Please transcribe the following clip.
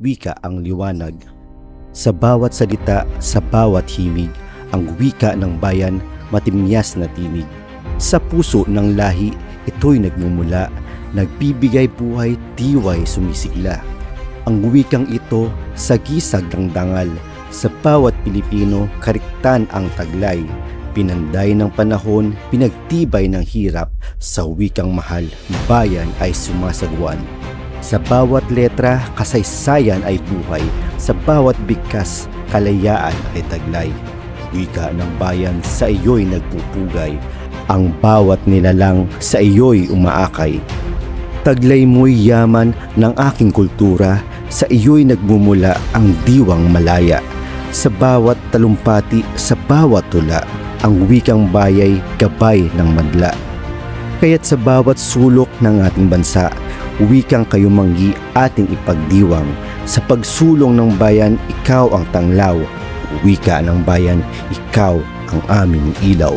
wika ang liwanag. Sa bawat salita, sa bawat himig, ang wika ng bayan matimyas na tinig. Sa puso ng lahi, ito'y nagmumula, nagbibigay buhay, tiway sumisigla. Ang wikang ito sa gisag ng dangal, sa bawat Pilipino kariktan ang taglay. Pinanday ng panahon, pinagtibay ng hirap, sa wikang mahal, bayan ay sumasagwan. Sa bawat letra, kasaysayan ay buhay, sa bawat bigkas, kalayaan ay taglay. Wika ng bayan sa iyo'y nagpupugay, ang bawat nilalang sa iyo'y umaakay. Taglay mo'y yaman ng aking kultura, sa iyo'y nagmumula ang diwang malaya. Sa bawat talumpati, sa bawat tula, ang wikang bayay gabay ng madla. Kaya't sa bawat sulok ng ating bansa, wikang kayumanggi ating ipagdiwang. Sa pagsulong ng bayan, ikaw ang tanglaw. Wika ng bayan, ikaw ang aming ilaw.